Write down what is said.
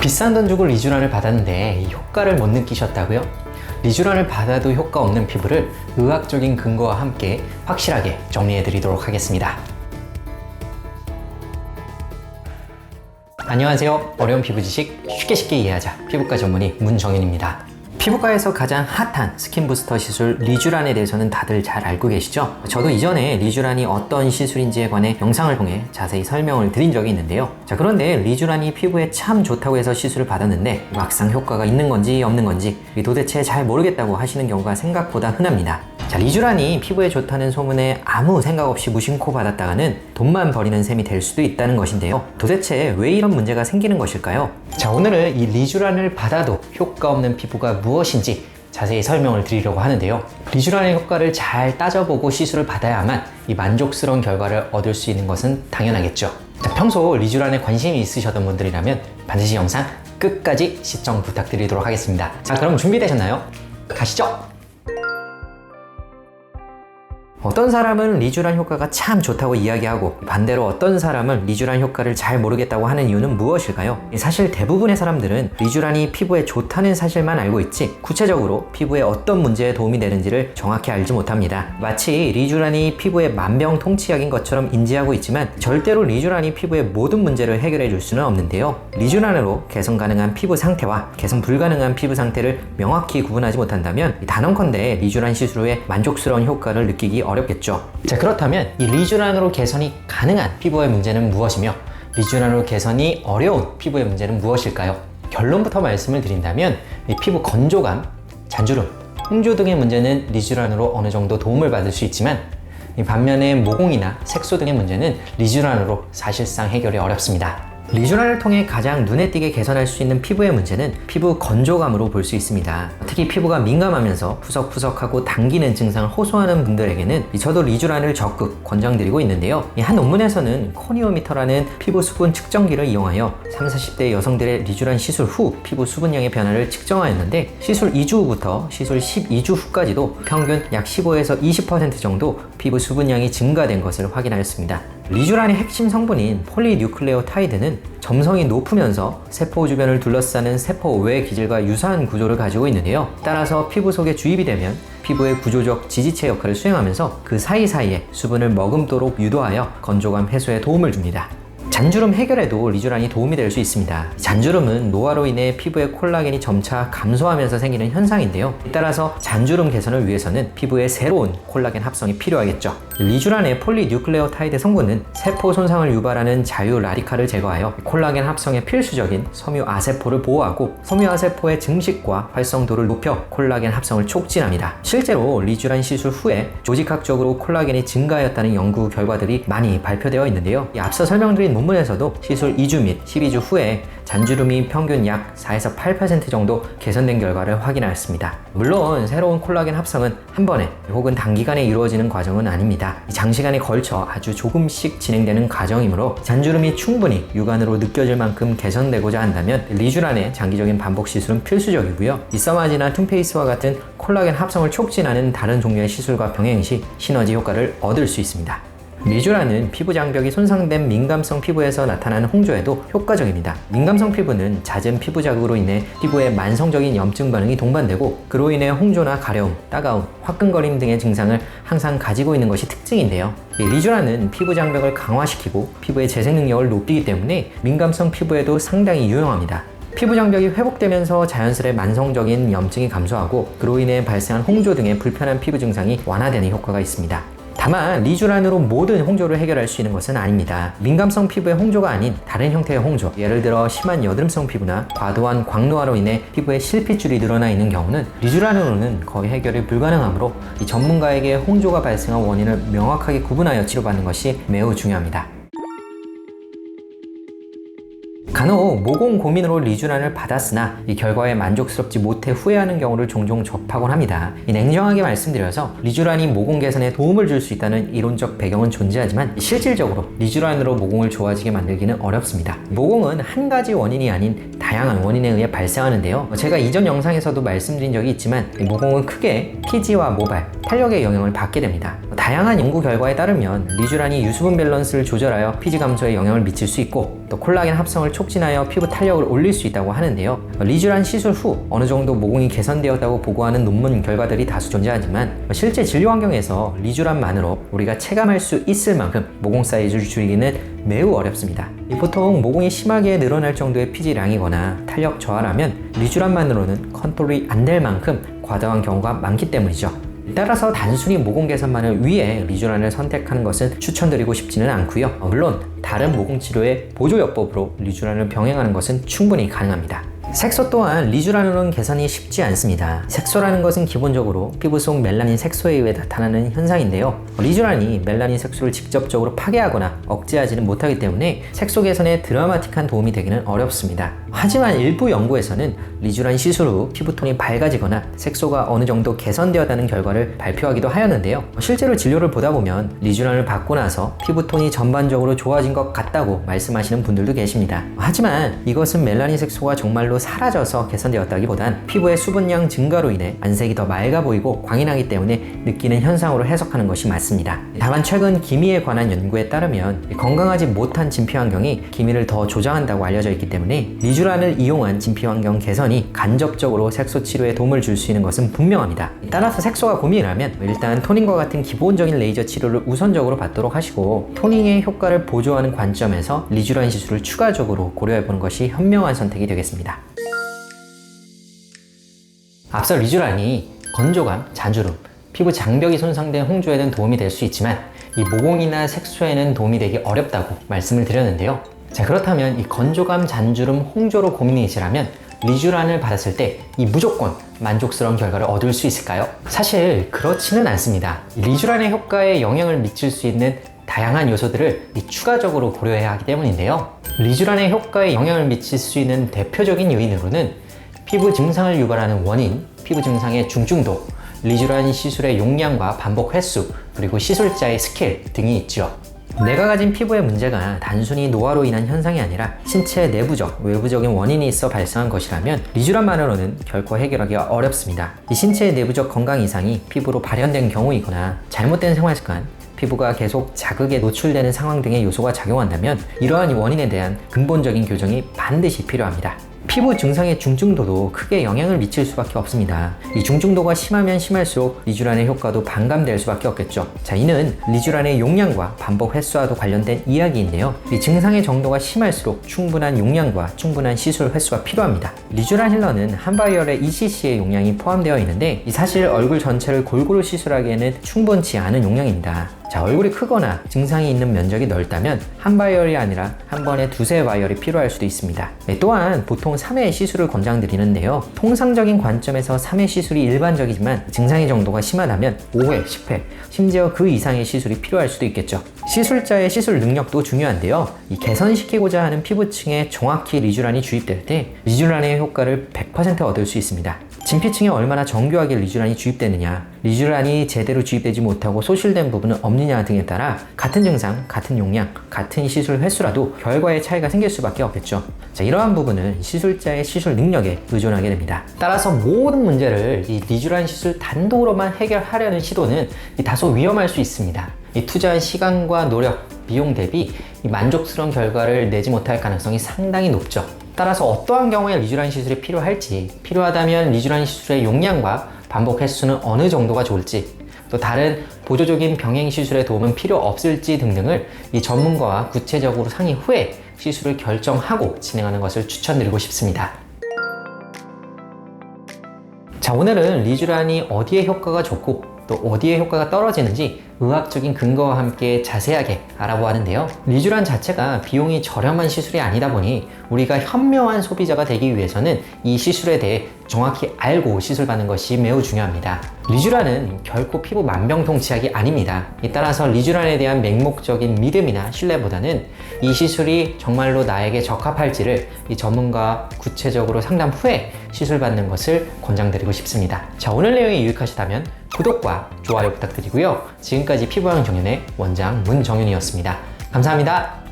비싼 돈 주고 리쥬란을 받았는데 이 효과를 못 느끼셨다고요? 리쥬란을 받아도 효과 없는 피부를 의학적인 근거와 함께 확실하게 정리해 드리도록 하겠습니다. 안녕하세요. 어려운 피부 지식 쉽게 쉽게 이해하자. 피부과 전문의 문정현입니다. 피부과에서 가장 핫한 스킨 부스터 시술 리쥬란에 대해서는 다들 잘 알고 계시죠? 저도 이전에 리쥬란이 어떤 시술인지에 관해 영상을 통해 자세히 설명을 드린 적이 있는데요. 자, 그런데 리쥬란이 피부에 참 좋다고 해서 시술을 받았는데 막상 효과가 있는 건지 없는 건지 도대체 잘 모르겠다고 하시는 경우가 생각보다 흔합니다. 자, 리쥬란이 피부에 좋다는 소문에 아무 생각 없이 무심코 받았다가는 돈만 버리는 셈이 될 수도 있다는 것인데요. 도대체 왜 이런 문제가 생기는 것일까요? 자, 오늘은 이 리쥬란을 받아도 효과 없는 피부가 무엇인지 자세히 설명을 드리려고 하는데요. 리쥬란의 효과를 잘 따져보고 시술을 받아야만 이 만족스러운 결과를 얻을 수 있는 것은 당연하겠죠. 자, 평소 리쥬란에 관심이 있으셨던 분들이라면 반드시 영상 끝까지 시청 부탁드리도록 하겠습니다. 자, 그럼 준비되셨나요? 가시죠! 어떤 사람은 리쥬란 효과가 참 좋다고 이야기하고 반대로 어떤 사람은 리쥬란 효과를 잘 모르겠다고 하는 이유는 무엇일까요? 사실 대부분의 사람들은 리쥬란이 피부에 좋다는 사실만 알고 있지 구체적으로 피부에 어떤 문제에 도움이 되는지를 정확히 알지 못합니다. 마치 리쥬란이 피부의 만병통치약인 것처럼 인지하고 있지만 절대로 리쥬란이 피부의 모든 문제를 해결해 줄 수는 없는데요. 리쥬란으로 개선 가능한 피부 상태와 개선 불가능한 피부 상태를 명확히 구분하지 못한다면 단언컨대 리쥬란 시술 후에 만족스러운 효과를 느끼기 어렵 겠죠. 자, 그렇다면 이 리쥬란으로 개선이 가능한 피부의 문제는 무엇이며 리쥬란으로 개선이 어려운 피부의 문제는 무엇일까요? 결론부터 말씀을 드린다면 이 피부 건조감, 잔주름, 홍조 등의 문제는 리쥬란으로 어느 정도 도움을 받을 수 있지만 이 반면에 모공이나 색소 등의 문제는 리쥬란으로 사실상 해결이 어렵습니다. 리쥬란을 통해 가장 눈에 띄게 개선할 수 있는 피부의 문제는 피부 건조감으로 볼 수 있습니다. 특히 피부가 민감하면서 푸석푸석하고 당기는 증상을 호소하는 분들에게는 저도 리쥬란을 적극 권장드리고 있는데요. 한 논문에서는 코니오미터라는 피부 수분 측정기를 이용하여 30, 40대 여성들의 리쥬란 시술 후 피부 수분량의 변화를 측정하였는데 시술 2주 후부터 시술 12주 후까지도 평균 약 15에서 20% 정도 피부 수분량이 증가된 것을 확인하였습니다. 리쥬란의 핵심 성분인 폴리뉴클레오타이드는 점성이 높으면서 세포 주변을 둘러싸는 세포 외 기질과 유사한 구조를 가지고 있는데요. 따라서 피부 속에 주입이 되면 피부의 구조적 지지체 역할을 수행하면서 그 사이사이에 수분을 머금도록 유도하여 건조감 해소에 도움을 줍니다. 잔주름 해결에도 리쥬란이 도움이 될 수 있습니다. 잔주름은 노화로 인해 피부의 콜라겐이 점차 감소하면서 생기는 현상인데요. 따라서 잔주름 개선을 위해서는 피부에 새로운 콜라겐 합성이 필요하겠죠. 리쥬란의 폴리뉴클레오타이드 성분은 세포 손상을 유발하는 자유 라디칼을 제거하여 콜라겐 합성에 필수적인 섬유 아세포를 보호하고 섬유 아세포의 증식과 활성도를 높여 콜라겐 합성을 촉진합니다. 실제로 리쥬란 시술 후에 조직학적으로 콜라겐이 증가하였다는 연구 결과들이 많이 발표되어 있는데요. 앞서 설명드린 논문에서도 시술 2주 및 12주 후에 잔주름이 평균 약 4에서 8% 정도 개선된 결과를 확인하였습니다. 물론 새로운 콜라겐 합성은 한 번에 혹은 단기간에 이루어지는 과정은 아닙니다. 장시간에 걸쳐 아주 조금씩 진행되는 과정이므로 잔주름이 충분히 육안으로 느껴질 만큼 개선되고자 한다면 리쥬란의 장기적인 반복 시술은 필수적이고요. 이 서마지나 툼페이스와 같은 콜라겐 합성을 촉진하는 다른 종류의 시술과 병행 시 시너지 효과를 얻을 수 있습니다. 리쥬란은 피부 장벽이 손상된 민감성 피부에서 나타나는 홍조에도 효과적입니다. 민감성 피부는 잦은 피부 자극으로 인해 피부에 만성적인 염증 반응이 동반되고 그로 인해 홍조나 가려움, 따가움, 화끈거림 등의 증상을 항상 가지고 있는 것이 특징인데요. 리쥬란은 피부 장벽을 강화시키고 피부의 재생 능력을 높이기 때문에 민감성 피부에도 상당히 유용합니다. 피부 장벽이 회복되면서 자연스레 만성적인 염증이 감소하고 그로 인해 발생한 홍조 등의 불편한 피부 증상이 완화되는 효과가 있습니다. 다만 리쥬란으로 모든 홍조를 해결할 수 있는 것은 아닙니다. 민감성 피부의 홍조가 아닌 다른 형태의 홍조, 예를 들어 심한 여드름성 피부나 과도한 광노화로 인해 피부에 실핏줄이 늘어나 있는 경우는 리쥬란으로는 거의 해결이 불가능하므로 이 전문가에게 홍조가 발생한 원인을 명확하게 구분하여 치료받는 것이 매우 중요합니다. 간혹 모공 고민으로 리쥬란을 받았으나 이 결과에 만족스럽지 못해 후회하는 경우를 종종 접하곤 합니다. 냉정하게 말씀드려서 리쥬란이 모공 개선에 도움을 줄 수 있다는 이론적 배경은 존재하지만 실질적으로 리쥬란으로 모공을 좋아지게 만들기는 어렵습니다. 모공은 한 가지 원인이 아닌 다양한 원인에 의해 발생하는데요. 제가 이전 영상에서도 말씀드린 적이 있지만 모공은 크게 피지와 모발, 탄력의 영향을 받게 됩니다. 다양한 연구 결과에 따르면 리쥬란이 유수분 밸런스를 조절하여 피지 감소에 영향을 미칠 수 있고 또 콜라겐 합성을 촉진하여 피부 탄력을 올릴 수 있다고 하는데요. 리쥬란 시술 후 어느 정도 모공이 개선되었다고 보고하는 논문 결과들이 다수 존재하지만 실제 진료 환경에서 리쥬란만으로 우리가 체감할 수 있을 만큼 모공 사이즈를 줄이기는 매우 어렵습니다. 보통 모공이 심하게 늘어날 정도의 피지량이거나 탄력 저하라면 리쥬란만으로는 컨트롤이 안 될 만큼 과다한 경우가 많기 때문이죠. 따라서 단순히 모공 개선만을 위해 리쥬란을 선택하는 것은 추천드리고 싶지는 않고요. 물론 다른 모공 치료의 보조 요법으로 리쥬란을 병행하는 것은 충분히 가능합니다. 색소 또한 리쥬란으로는 개선이 쉽지 않습니다. 색소라는 것은 기본적으로 피부 속 멜라닌 색소에 의해 나타나는 현상인데요. 리쥬란이 멜라닌 색소를 직접적으로 파괴하거나 억제하지는 못하기 때문에 색소 개선에 드라마틱한 도움이 되기는 어렵습니다. 하지만 일부 연구에서는 리쥬란 시술 후 피부톤이 밝아지거나 색소가 어느 정도 개선되었다는 결과를 발표하기도 하였는데요. 실제로 진료를 보다 보면 리쥬란을 받고 나서 피부톤이 전반적으로 좋아진 것 같다고 말씀하시는 분들도 계십니다. 하지만 이것은 멜라닌 색소가 정말로 사라져서 개선되었다기보단 피부의 수분량 증가로 인해 안색이 더 맑아 보이고 광이 나기 때문에 느끼는 현상으로 해석하는 것이 맞습니다. 다만 최근 기미에 관한 연구에 따르면 건강하지 못한 진피 환경이 기미를 더 조장한다고 알려져 있기 때문에 리쥬 란을 이용한 진피 환경 개선이 간접적으로 색소 치료에 도움을 줄 수 있는 것은 분명합니다. 따라서 색소가 고민이라면 일단 토닝과 같은 기본적인 레이저 치료를 우선적으로 받도록 하시고 토닝의 효과를 보조하는 관점에서 리쥬란 시술을 추가적으로 고려해 보는 것이 현명한 선택이 되겠습니다. 앞서 리쥬란이 건조감, 잔주름, 피부 장벽이 손상된 홍조에는 도움이 될 수 있지만 이 모공이나 색소에는 도움이 되기 어렵다고 말씀을 드렸는데요. 자 그렇다면 이 건조감, 잔주름, 홍조로 고민이시라면 리쥬란을 받았을 때 이 무조건 만족스러운 결과를 얻을 수 있을까요? 사실 그렇지는 않습니다. 리쥬란의 효과에 영향을 미칠 수 있는 다양한 요소들을 이 추가적으로 고려해야 하기 때문인데요. 리쥬란의 효과에 영향을 미칠 수 있는 대표적인 요인으로는 피부 증상을 유발하는 원인, 피부 증상의 중증도, 리쥬란 시술의 용량과 반복 횟수, 그리고 시술자의 스케일 등이 있죠. 내가 가진 피부의 문제가 단순히 노화로 인한 현상이 아니라 신체 내부적, 외부적인 원인이 있어 발생한 것이라면 리쥬란만으로는 결코 해결하기가 어렵습니다. 이 신체의 내부적 건강 이상이 피부로 발현된 경우이거나 잘못된 생활 습관, 피부가 계속 자극에 노출되는 상황 등의 요소가 작용한다면 이러한 원인에 대한 근본적인 교정이 반드시 필요합니다. 피부 증상의 중증도도 크게 영향을 미칠 수밖에 없습니다. 이 중증도가 심하면 심할수록 리쥬란의 효과도 반감될 수밖에 없겠죠. 자, 이는 리쥬란의 용량과 반복 횟수와도 관련된 이야기인데요. 이 증상의 정도가 심할수록 충분한 용량과 충분한 시술 횟수가 필요합니다. 리쥬란 힐러는 한 바이올에 2cc의 용량이 포함되어 있는데 이 사실 얼굴 전체를 골고루 시술하기에는 충분치 않은 용량입니다. 자, 얼굴이 크거나 증상이 있는 면적이 넓다면 한 바이올이 아니라 한 번에 두세 바이올이 필요할 수도 있습니다. 네, 또한 보통 3회 시술을 권장드리는데요. 통상적인 관점에서 3회 시술이 일반적이지만 증상의 정도가 심하다면 5회, 10회, 심지어 그 이상의 시술이 필요할 수도 있겠죠. 시술자의 시술 능력도 중요한데요. 이 개선시키고자 하는 피부층에 정확히 리쥬란이 주입될 때 리쥬란의 효과를 100% 얻을 수 있습니다. 진피층에 얼마나 정교하게 리쥬란이 주입되느냐, 리쥬란이 제대로 주입되지 못하고 소실된 부분은 없느냐 등에 따라 같은 증상, 같은 용량, 같은 시술 횟수라도 결과의 차이가 생길 수밖에 없겠죠. 자, 이러한 부분은 시술자의 시술 능력에 의존하게 됩니다. 따라서 모든 문제를 이 리쥬란 시술 단독으로만 해결하려는 시도는 다소 위험할 수 있습니다. 이 투자한 시간과 노력, 비용 대비 만족스러운 결과를 내지 못할 가능성이 상당히 높죠. 따라서 어떠한 경우에 리쥬란 시술이 필요할지, 필요하다면 리쥬란 시술의 용량과 반복 횟수는 어느 정도가 좋을지, 또 다른 보조적인 병행 시술의 도움은 필요 없을지 등등을 이 전문가와 구체적으로 상의 후에 시술을 결정하고 진행하는 것을 추천드리고 싶습니다. 자, 오늘은 리쥬란이 어디에 효과가 좋고 또 어디에 효과가 떨어지는지 의학적인 근거와 함께 자세하게 알아보았는데요. 리쥬란 자체가 비용이 저렴한 시술이 아니다 보니 우리가 현명한 소비자가 되기 위해서는 이 시술에 대해 정확히 알고 시술받는 것이 매우 중요합니다. 리쥬란은 결코 피부 만병통치약이 아닙니다. 따라서 리쥬란에 대한 맹목적인 믿음이나 신뢰보다는 이 시술이 정말로 나에게 적합할지를 이 전문가 구체적으로 상담 후에 시술받는 것을 권장드리고 싶습니다. 자, 오늘 내용이 유익하시다면 구독과 좋아요 부탁드리고요. 지금까지 피부왕 정연의 원장 문정윤이었습니다. 감사합니다.